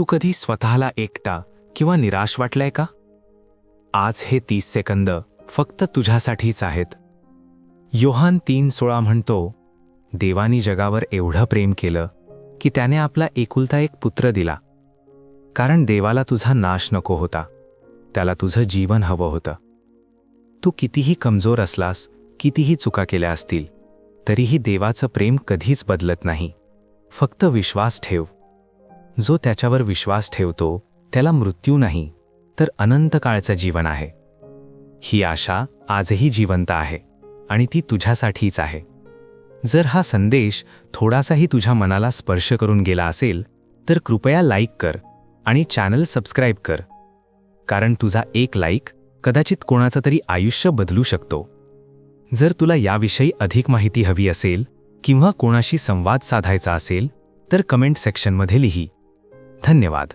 तू कधी स्वतःला एकटा किंवा निराश वाटलाय का? आज हे तीस सेकंद फक्त तुझ्यासाठीच आहेत. योहान तीन सोळा म्हणतो देवानी जगावर एवढं प्रेम केलं की त्याने आपला एकुलता एक पुत्र दिला. कारण देवाला तुझा नाश नको होता त्याला तुझं जीवन हवं होतं. तू कितीही कमजोर असलास कितीही चुका केल्या असतील तरीही देवाचं प्रेम कधीच बदलत नाही. फक्त विश्वास ठेव. जो त्याच्यावर विश्वास ठेवतो त्याला मृत्यू नाही तर अनंत काळचं जीवन आहे. ही आशा आजही जिवंत आहे आणि ती तुझ्यासाठीच आहे. जर हा संदेश थोडासाही तुझ्या मनाला स्पर्श करून गेला असेल तर कृपया लाईक कर आणि चॅनल सबस्क्राईब कर. कारण तुझा एक लाईक कदाचित कोणाचं तरी आयुष्य बदलू शकतो. जर तुला याविषयी अधिक माहिती हवी असेल किंवा कोणाशी संवाद साधायचा असेल तर कमेंट सेक्शनमध्ये लिही. धन्यवाद.